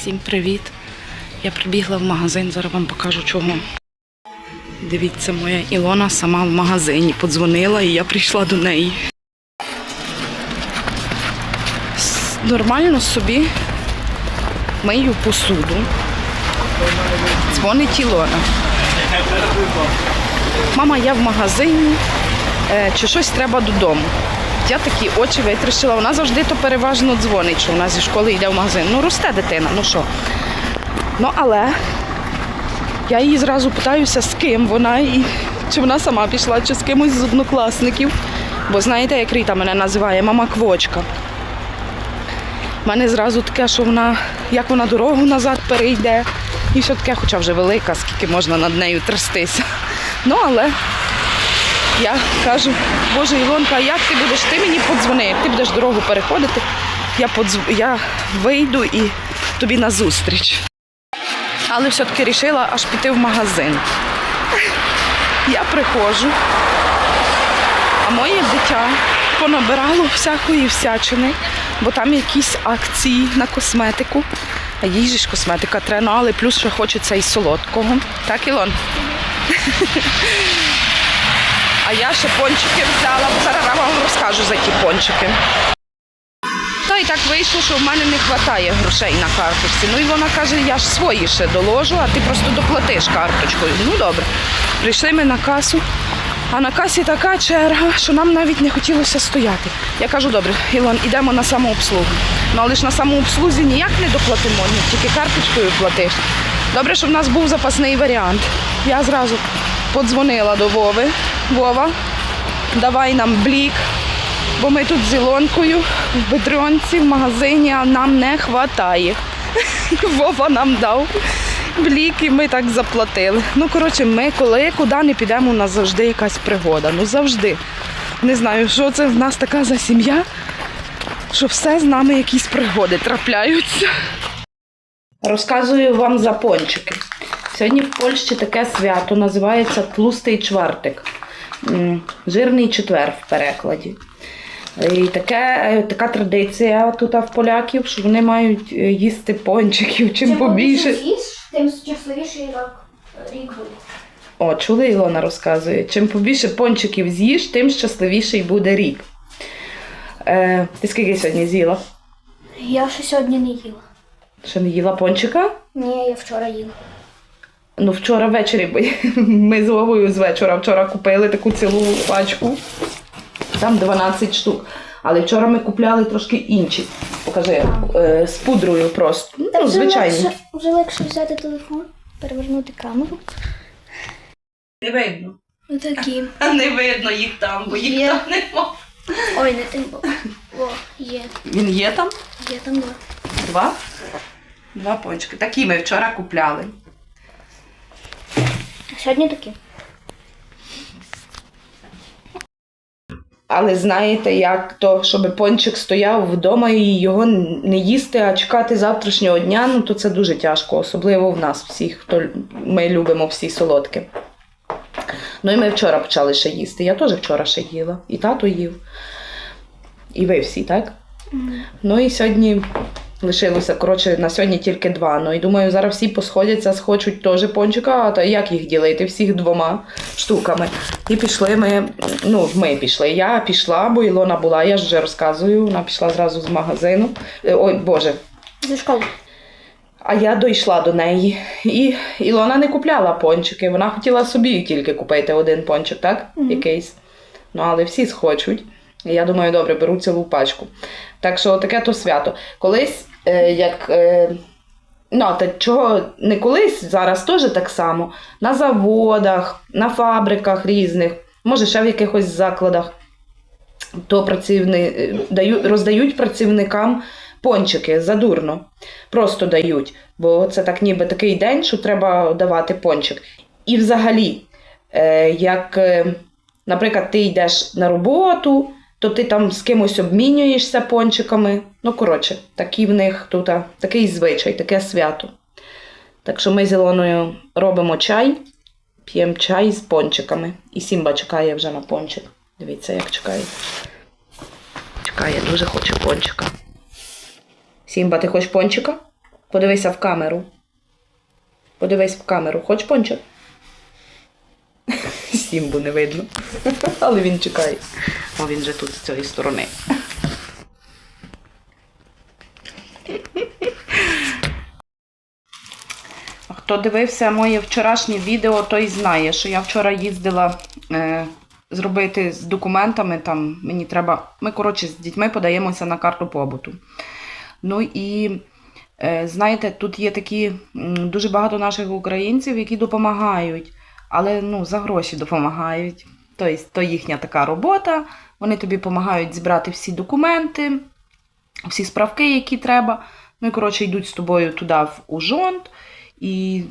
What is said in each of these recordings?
Всім привіт! Я прибігла в магазин, зараз вам покажу чого. Дивіться, моя Ілона сама в магазині подзвонила і я прийшла до неї. Нормально собі мию посуду. Дзвонить Ілона. Мама, я в магазині, е, чи щось треба додому. Я такі очі витрішила. Вона завжди то переважно дзвонить, що вона зі школи йде в магазин. Ну, росте дитина, ну що. Ну, але я її зразу питаюся, з ким вона і чи вона сама пішла, чи з кимось з однокласників. Бо знаєте, як Ріта мене називає, мама квочка. У мене зразу таке, що вона, як вона дорогу назад перейде. І що таке, хоча вже велика, скільки можна над нею трястися. Ну, але я кажу, Боже, Ілонка, а як ти будеш? Ти мені подзвони, ти будеш дорогу переходити. Я, подзв... я вийду і тобі назустріч. Але все-таки вирішила аж піти в магазин. Я приходжу, а моє дитя понабирало всякої всячини, бо там якісь акції на косметику. А ж косметика треба, ну, але плюс ще хочеться і солодкого. Так, Ілон? А я ще пончики взяла, бо зараз вам розкажу за ті пончики. Та й так вийшло, що в мене не вистачає грошей на карточці. Ну і вона каже, я ж свої ще доложу, а ти просто доплатиш карточкою. Ну добре. Прийшли ми на касу, а на касі така черга, що нам навіть не хотілося стояти. Я кажу, добре, Ілон, ідемо на самообслугу. Ну але ж на самообслузі ніяк не доплатимо, ні, тільки карточкою платиш. Добре, що в нас був запасний варіант. Я зразу подзвонила до Вови. Вова, давай нам блік, бо ми тут з Ілонкою в Бедронці в магазині, а нам не вистачає. Вова нам дав блік і ми так заплатили. Ну, коротше, ми коли куди не підемо, у нас завжди якась пригода. Ну завжди. Не знаю, що це в нас така за сім'я, що все з нами якісь пригоди трапляються. Розказую вам за пончики. Сьогодні в Польщі таке свято називається Тлустий чвартик. М, Жирний четвер в перекладі. І таке, е, така традиція тут в поляків, що вони мають е, їсти пончиків чим побільше. з'їш, тим щасливіший рік, рік буде. О, чули, Ілона розказує. Чим побільше пончиків з'їш, тим щасливіший буде рік. Е, ти скільки сьогодні з'їла? Я ще сьогодні не їла. Ще не їла пончика? Ні, я вчора їла. Ну, вчора ввечері, ми з Вовою з вечора вчора купили таку цілу пачку. Там 12 штук. Але вчора ми купляли трошки інші. Покажи, е, з пудрою просто. Ну, звичайно. легше, вже легше взяти телефон, перевернути камеру. Не видно. Отакі. Не видно їх там, бо їх Є. там нема. Ой, не тим боком. О, є. Він є там? Є там два. Два? Два пончики. Такі ми вчора купляли. Сьогодні такі. Але знаєте, як то, щоб пончик стояв вдома і його не їсти, а чекати завтрашнього дня, ну то це дуже тяжко, особливо в нас всіх, хто ми любимо всі солодкі. Ну і ми вчора почали ще їсти. Я теж вчора ще їла. І тато їв. І ви всі, так? Ну і сьогодні лишилося, коротше, на сьогодні тільки два. Ну і думаю, зараз всі посходяться, схочуть теж пончика, а то як їх ділити? Всіх двома штуками. І пішли ми, ну, ми пішли. Я пішла, бо Ілона була, я ж вже розказую, вона пішла зразу з магазину. Е, Ой, Боже. Зі школи. А я дійшла до неї. І Ілона не купляла пончики. Вона хотіла собі тільки купити один пончик, так? Мгм. Якийсь. Ну, але всі схочуть. І я думаю, добре, беру цілу пачку. Так що таке то свято. Колись, як. Е, ну, та чого не колись, зараз теж так само. На заводах, на фабриках різних, може, ще в якихось закладах, то працівни, е, даю, роздають працівникам пончики задурно. Просто дають. Бо це так ніби такий день, що треба давати пончик. І взагалі, е, як, е, наприклад, ти йдеш на роботу, то ти там з кимось обмінюєшся пончиками. Ну, коротше, такий в них тут такий звичай, таке свято. Так що ми з Ілоною робимо чай, п'ємо чай з пончиками. І Сімба чекає вже на пончик. Дивіться, як чекає. Чекає, дуже хоче пончика. Сімба, ти хочеш пончика? Подивися в камеру. Подивись в камеру. Хоч пончик? Сімбу не видно. Але він чекає. О, він же тут з цієї сторони. Хто дивився моє вчорашнє відео, той знає, що я вчора їздила е, зробити з документами. Там мені треба. Ми, коротше, з дітьми подаємося на карту побуту. Ну і е, знаєте, тут є такі дуже багато наших українців, які допомагають, але ну, за гроші допомагають. Тобто, то їхня така робота. Вони тобі допомагають зібрати всі документи, всі справки, які треба. Ну і коротше йдуть з тобою туди в Ужонт, і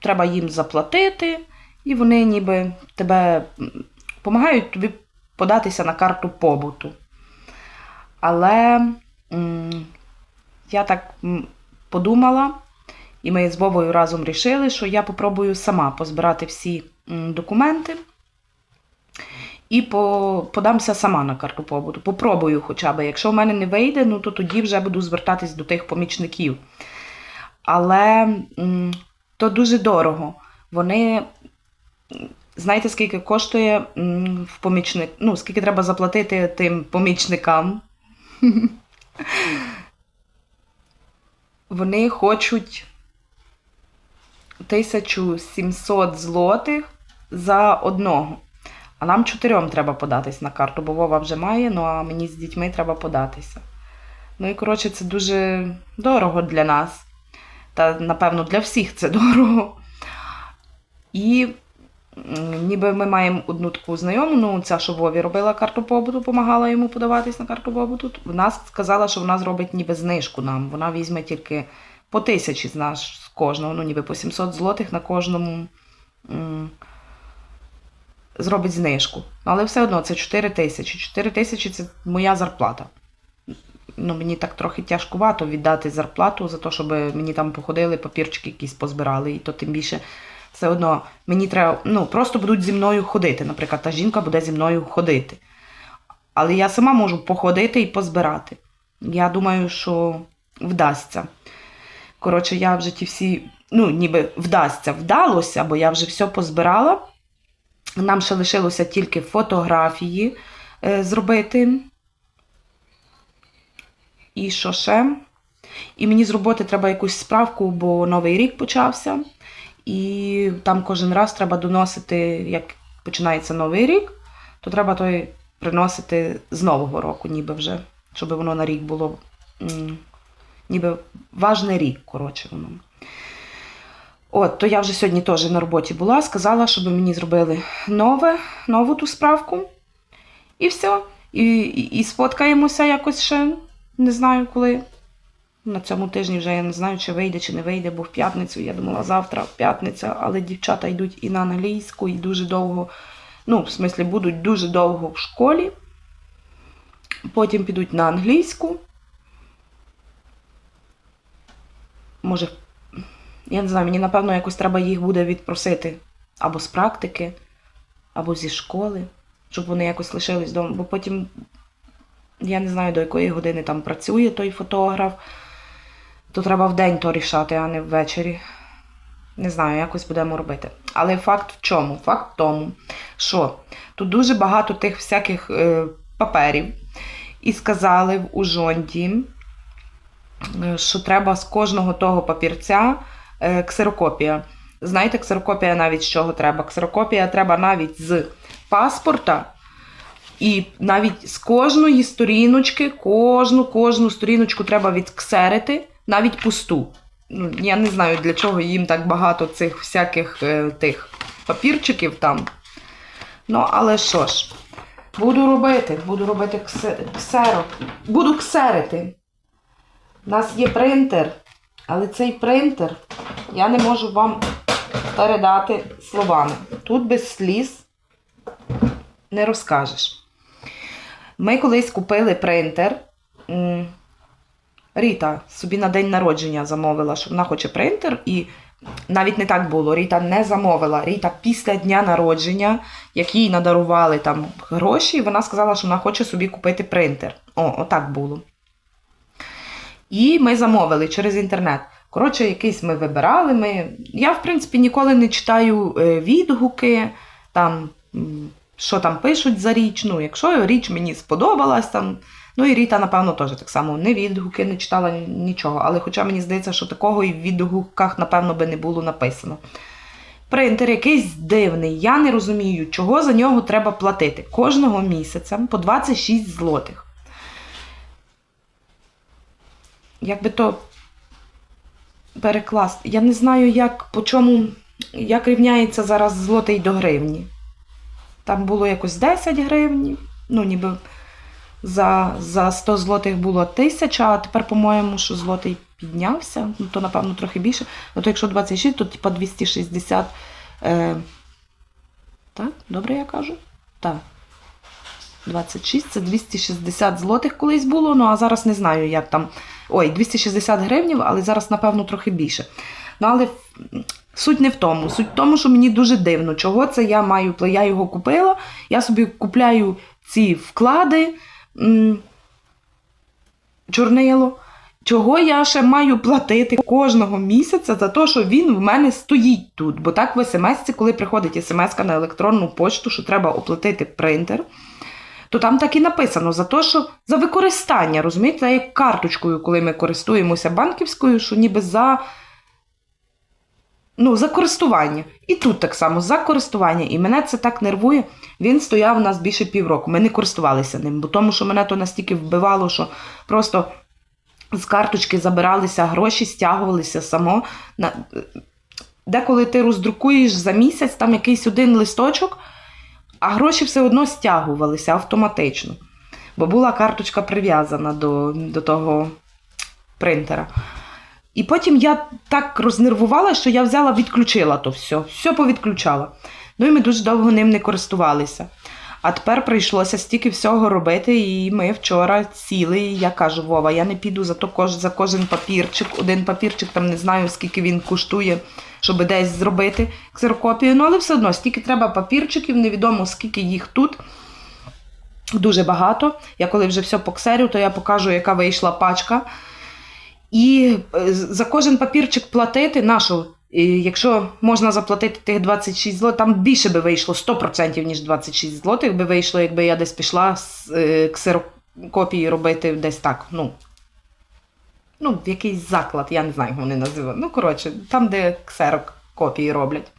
треба їм заплатити, і вони ніби тебе допомагають тобі податися на карту побуту. Але я так подумала, і ми з Вовою разом вирішили, що я попробую сама позбирати всі документи і подамся сама на карту побуту. Попробую хоча б. Якщо в мене не вийде, ну то тоді вже буду звертатись до тих помічників. Але то дуже дорого. Вони. Знаєте, скільки коштує в помічник... ну, скільки треба заплатити тим помічникам? Вони хочуть 1700 злотих за одного. А нам чотирьом треба податись на карту, бо Вова вже має, ну а мені з дітьми треба податися. Ну і коротше, це дуже дорого для нас. Та, напевно, для всіх це дорого. І ніби ми маємо одну таку знайому, ну ця, що Вові робила карту побуту, допомагала йому подаватись на карту побуту. Вона сказала, що вона зробить ніби знижку нам. Вона візьме тільки по тисячі з з кожного, ну ніби по 700 злотих на кожному. м, Зробить знижку. Але все одно це 4 тисячі. 4 тисячі це моя зарплата. Ну, мені так трохи тяжкувато віддати зарплату за те, щоб мені там походили, папірчики якісь позбирали. І то тим більше все одно мені треба, ну, просто будуть зі мною ходити. Наприклад, та жінка буде зі мною ходити. Але я сама можу походити і позбирати. Я думаю, що вдасться. Коротше, я вже ті всі, ну, ніби вдасться, вдалося, бо я вже все позбирала. Нам ще лишилося тільки фотографії е, зробити. І що ще? І мені з роботи треба якусь справку, бо новий рік почався. І там кожен раз треба доносити, як починається новий рік, то треба той приносити з нового року, ніби вже, щоб воно на рік було. Ніби важний рік, коротше воно. От, то я вже сьогодні теж на роботі була, сказала, щоб мені зробили нове, нову ту справку. І все. І, і, і сфоткаємося якось ще. Не знаю коли. На цьому тижні вже я не знаю, чи вийде, чи не вийде, бо в п'ятницю я думала завтра, п'ятниця, але дівчата йдуть і на англійську, і дуже довго, ну, в смислі, будуть дуже довго в школі. Потім підуть на англійську. Може, я не знаю, мені напевно якось треба їх буде відпросити або з практики, або зі школи, щоб вони якось лишились вдома. Бо потім я не знаю, до якої години там працює той фотограф, то треба в день то рішати, а не ввечері. Не знаю, якось будемо робити. Але факт в чому? Факт в тому, що тут дуже багато тих всяких е, паперів. І сказали в Ужонді, що треба з кожного того папірця е, ксерокопія. Знаєте, ксерокопія навіть з чого треба? Ксерокопія треба навіть з паспорта. І навіть з кожної сторіночки, кожну кожну сторіночку треба відксерити, навіть пусту. Ну, я не знаю, для чого їм так багато цих всяких е, тих папірчиків там. Ну, але що ж, буду робити, буду робити ксе- ксерок. Буду ксерити. У нас є принтер, але цей принтер я не можу вам передати словами. Тут без сліз не розкажеш. Ми колись купили принтер. Ріта собі на день народження замовила, що вона хоче принтер, і навіть не так було. Ріта не замовила. Ріта після дня народження, як їй надарували там гроші, вона сказала, що вона хоче собі купити принтер. О, отак було. І ми замовили через інтернет. Коротше, якийсь ми вибирали. Ми... Я, в принципі, ніколи не читаю е, відгуки, там, що там пишуть за річ. Ну, якщо річ мені сподобалась, там, ну і Ріта, напевно, теж так само не відгуки не читала нічого. Але хоча мені здається, що такого і в відгуках, напевно, би не було написано. Принтер якийсь дивний. Я не розумію, чого за нього треба платити. Кожного місяця по 26 злотих. Як би то перекласти. Я не знаю, як по чому, як рівняється зараз злотий до гривні. Там було якось 10 гривень, ну ніби за, за 100 злотих було 1000, а тепер, по-моєму, що злотий піднявся, ну то, напевно, трохи більше. То якщо 26, то типа 260. Е... Так, добре я кажу? Так. 26 це 260 злотих колись було, ну а зараз не знаю, як там. Ой, 260 гривнів, але зараз, напевно, трохи більше. Ну, але суть не в тому. Суть в тому, що мені дуже дивно, чого це я маю. Я його купила, я собі купляю ці вклади, чорнило. Чого я ще маю платити кожного місяця за те, що він в мене стоїть тут? Бо так в смс, коли приходить смс на електронну почту, що треба оплатити принтер, то там так і написано за те, що за використання, розумієте, як карточкою, коли ми користуємося банківською, що ніби за, ну, за користування. І тут так само за користування. І мене це так нервує. Він стояв у нас більше півроку. Ми не користувалися ним, бо тому що мене то настільки вбивало, що просто з карточки забиралися гроші, стягувалися само. Деколи ти роздрукуєш за місяць там якийсь один листочок, а гроші все одно стягувалися автоматично. Бо була карточка прив'язана до, до того принтера. І потім я так рознервувала, що я взяла, відключила то все. Все повідключала. Ну і ми дуже довго ним не користувалися. А тепер прийшлося стільки всього робити, і ми вчора сіли, і я кажу, Вова, я не піду за, то, за кожен папірчик. Один папірчик там не знаю, скільки він коштує, щоб десь зробити ксерокопію. Ну, але все одно, стільки треба папірчиків, невідомо скільки їх тут. Дуже багато. Я коли вже все поксерю, то я покажу, яка вийшла пачка. І е, за кожен папірчик платити нашу. Якщо можна заплатити тих 26 злотих, там більше би вийшло 100%, ніж 26 злотих би вийшло, якби я десь пішла з е, ксерокопії робити десь так. Ну, ну, якийсь заклад, я не знаю, як вони називають. Ну, коротше, там, де ксерокопії роблять.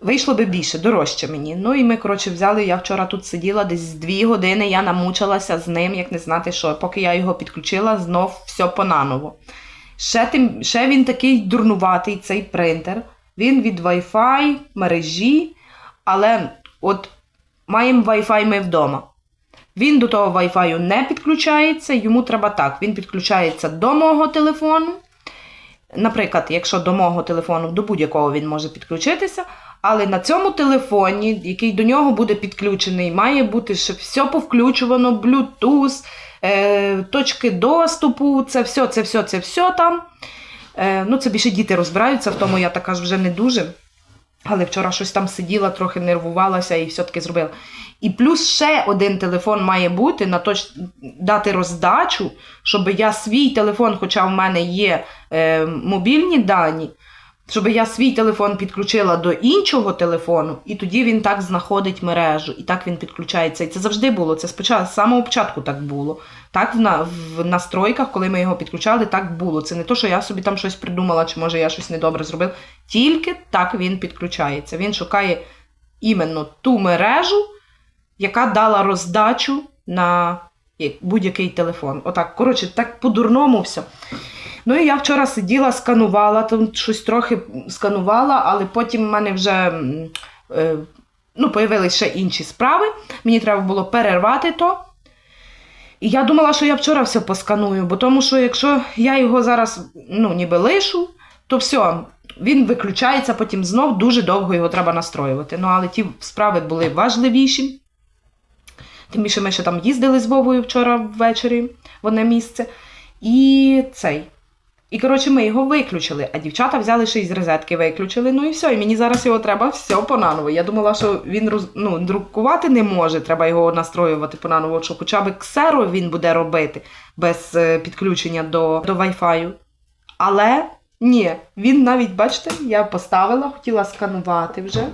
Вийшло би більше, дорожче мені. Ну і ми, коротше, взяли. Я вчора тут сиділа десь дві години, я намучилася з ним, як не знати що. Поки я його підключила, знов все понаново. Ще, тим, ще він такий дурнуватий, цей принтер. Він від Wi-Fi мережі, але от маємо Wi-Fi ми вдома. Він до того Wi-Fi не підключається, йому треба так. Він підключається до мого телефону. Наприклад, якщо до мого телефону, до будь-якого він може підключитися, але на цьому телефоні, який до нього буде підключений, має бути ще все повключувано, Bluetooth, е, точки доступу, це все, це все, це все там. Е, ну, це більше діти розбираються, в тому я така ж вже не дуже. Але вчора щось там сиділа, трохи нервувалася і все-таки зробила. І плюс ще один телефон має бути на точ... дати роздачу, щоб я свій телефон, хоча в мене є е, мобільні дані, щоб я свій телефон підключила до іншого телефону, і тоді він так знаходить мережу, і так він підключається. І це завжди було. Це спочатку з самого початку так було. Так, в, на, в настройках, коли ми його підключали, так було. Це не то, що я собі там щось придумала, чи може я щось недобре зробив. Тільки так він підключається. Він шукає іменно ту мережу, яка дала роздачу на будь-який телефон. Отак, коротше, так по-дурному все. Ну і я вчора сиділа, сканувала, там щось трохи сканувала, але потім в мене вже е, ну, появились ще інші справи. Мені треба було перервати то. І я думала, що я вчора все посканую, бо тому що якщо я його зараз ну, ніби лишу, то все, він виключається, потім знов дуже довго його треба настроювати. Ну, але ті справи були важливіші. Тим більше ми ще там їздили з Вовою вчора ввечері в одне місце. І цей. І, коротше, ми його виключили, а дівчата взяли ще із розетки, виключили. Ну і все. І мені зараз його треба все понаново. Я думала, що він роз... ну, друкувати не може, треба його настроювати понаново, що хоча б ксеро він буде робити без е, підключення до, до Wi-Fi. Але ні, він навіть, бачите, я поставила, хотіла сканувати вже.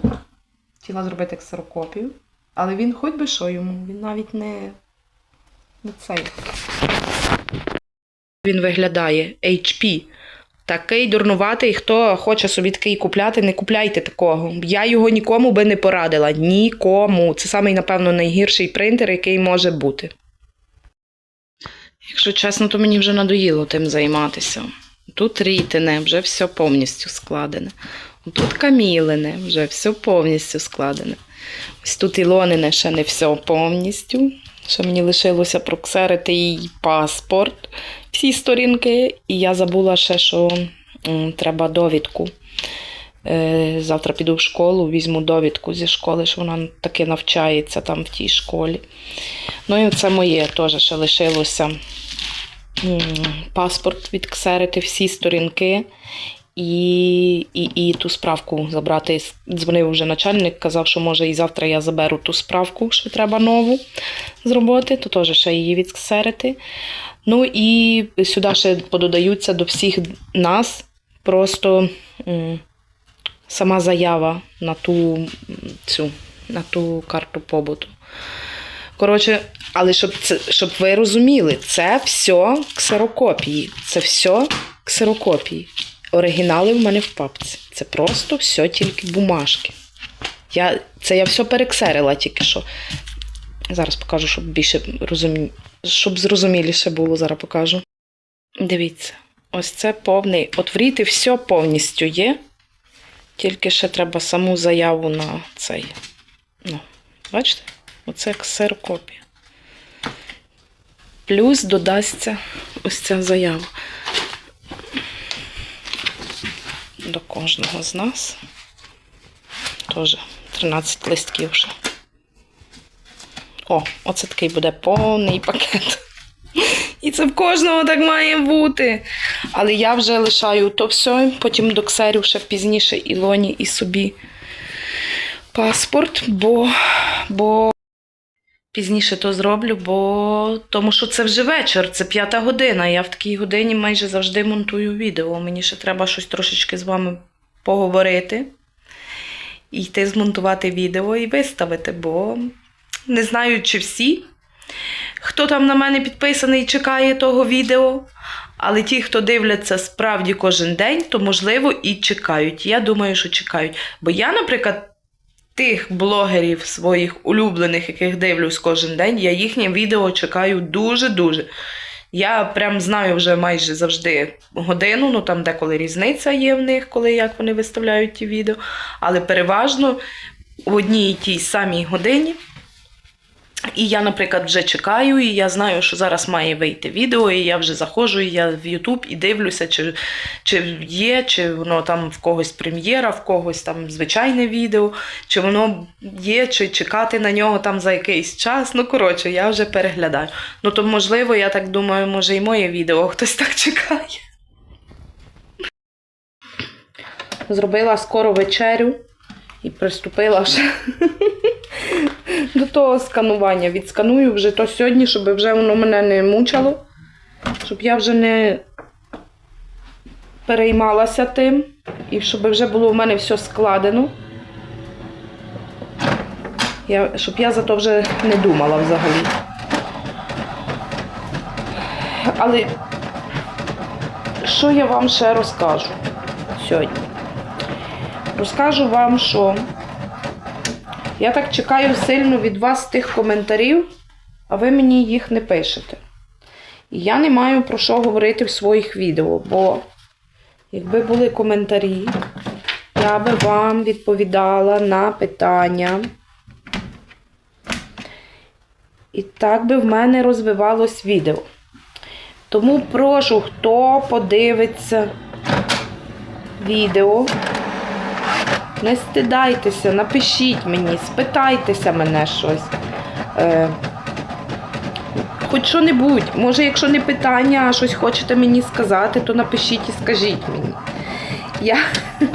Хотіла зробити ксерокопію. Але він хоч би що йому, він навіть не, не цей. Він виглядає HP. Такий дурнуватий, хто хоче собі такий купляти, не купляйте такого. Я його нікому би не порадила. Нікому. Це самий, напевно, найгірший принтер, який може бути. Якщо чесно, то мені вже надоїло тим займатися. Тут рітине, вже все повністю складене. Тут камілине, вже все повністю складене. Ось тут Ілонине ще не все повністю. Ще мені лишилося проксерити її паспорт, всі сторінки, і я забула ще, що треба довідку. Е, Завтра піду в школу, візьму довідку зі школи, що вона таки навчається там в тій школі. Ну і це моє теж ще лишилося паспорт відксерити, всі сторінки. І, і, і ту справку забрати. Дзвонив вже начальник, казав, що може і завтра я заберу ту справку, що треба нову з роботи, то теж ще її відксерити. Ну і сюди ще пододаються до всіх нас просто сама заява на ту, цю, на ту карту побуту. Коротше, але щоб, це, щоб ви розуміли, це все ксерокопії. Це все ксерокопії. Оригінали в мене в папці. Це просто все тільки бумажки. Я, це я все перексерила тільки що. Зараз покажу, щоб більше розумі... щоб зрозуміліше було, зараз покажу. Дивіться, ось це повний. От в Ріти все повністю є. Тільки ще треба саму заяву на цей. Ну, бачите? Оце ксерокопія. Плюс додасться ось ця заява до кожного з нас. Теж 13 листків вже. О, оце такий буде повний пакет. І це в кожного так має бути. Але я вже лишаю то все, потім до ксерів ще пізніше Ілоні і собі паспорт, бо, бо пізніше то зроблю, бо тому що це вже вечір, це п'ята година. Я в такій годині майже завжди монтую відео. Мені ще треба щось трошечки з вами поговорити. І йти змонтувати відео і виставити, бо не знаю, чи всі, хто там на мене підписаний, чекає того відео. Але ті, хто дивляться справді кожен день, то можливо і чекають. Я думаю, що чекають. Бо я, наприклад, тих блогерів своїх улюблених, яких дивлюсь кожен день, я їхнє відео чекаю дуже-дуже. Я прям знаю вже майже завжди годину, ну там деколи різниця є в них, коли як вони виставляють ті відео. Але переважно в одній і тій самій годині. І я, наприклад, вже чекаю, і я знаю, що зараз має вийти відео, і я вже заходжу, і я в YouTube і дивлюся, чи, чи є, чи воно там в когось прем'єра, в когось там звичайне відео, чи воно є, чи чекати на нього там за якийсь час. Ну, коротше, я вже переглядаю. Ну, то, можливо, я так думаю, може і моє відео хтось так чекає. Зробила скоро вечерю і приступила вже до того сканування. Відсканую вже то сьогодні, щоб вже воно мене не мучило, щоб я вже не переймалася тим, і щоб вже було в мене все складено. Я, щоб я за то вже не думала взагалі. Але що я вам ще розкажу сьогодні? Розкажу вам, що я так чекаю сильно від вас тих коментарів, а ви мені їх не пишете. І я не маю про що говорити в своїх відео, бо якби були коментарі, я би вам відповідала на питання. І так би в мене розвивалось відео. Тому прошу, хто подивиться відео, не стидайтеся, напишіть мені, спитайтеся мене щось. Е, хоч що-небудь. Може, якщо не питання, а щось хочете мені сказати, то напишіть і скажіть мені. Я,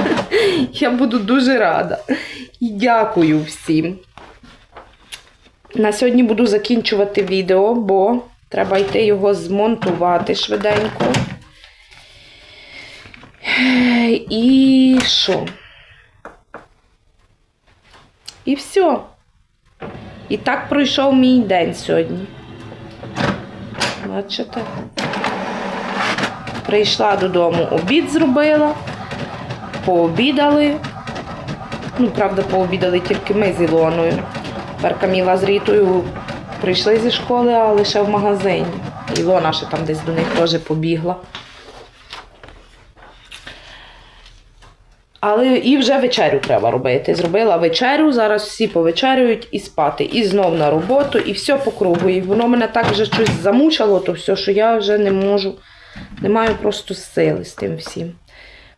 я буду дуже рада. І дякую всім. На сьогодні буду закінчувати відео, бо треба йти його змонтувати швиденько. Е, І що? І все. І так пройшов мій день сьогодні. Бачите? Прийшла додому, обід зробила, пообідали. Ну, правда, пообідали тільки ми з Ілоною. Тепер Каміла з Рітою прийшли зі школи, а лише в магазині. Ілона ще там десь до них теж побігла. Але і вже вечерю треба робити. Зробила вечерю, зараз всі повечерюють і спати. І знов на роботу, і все по кругу. І воно мене так вже щось замучило, то все, що я вже не можу, не маю просто сили з тим всім.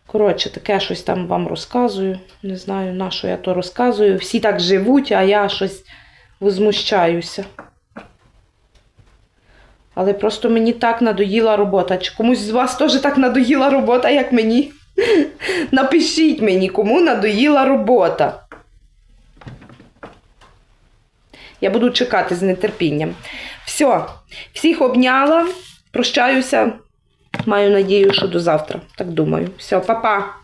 Коротше, таке щось там вам розказую. Не знаю, на що я то розказую. Всі так живуть, а я щось возмущаюся. Але просто мені так надоїла робота. Чи комусь з вас теж так надоїла робота, як мені? Напишіть мені, кому надоїла робота. Я буду чекати з нетерпінням. Все, всіх обняла, прощаюся. Маю надію, що до завтра. Так думаю. Все, па-па.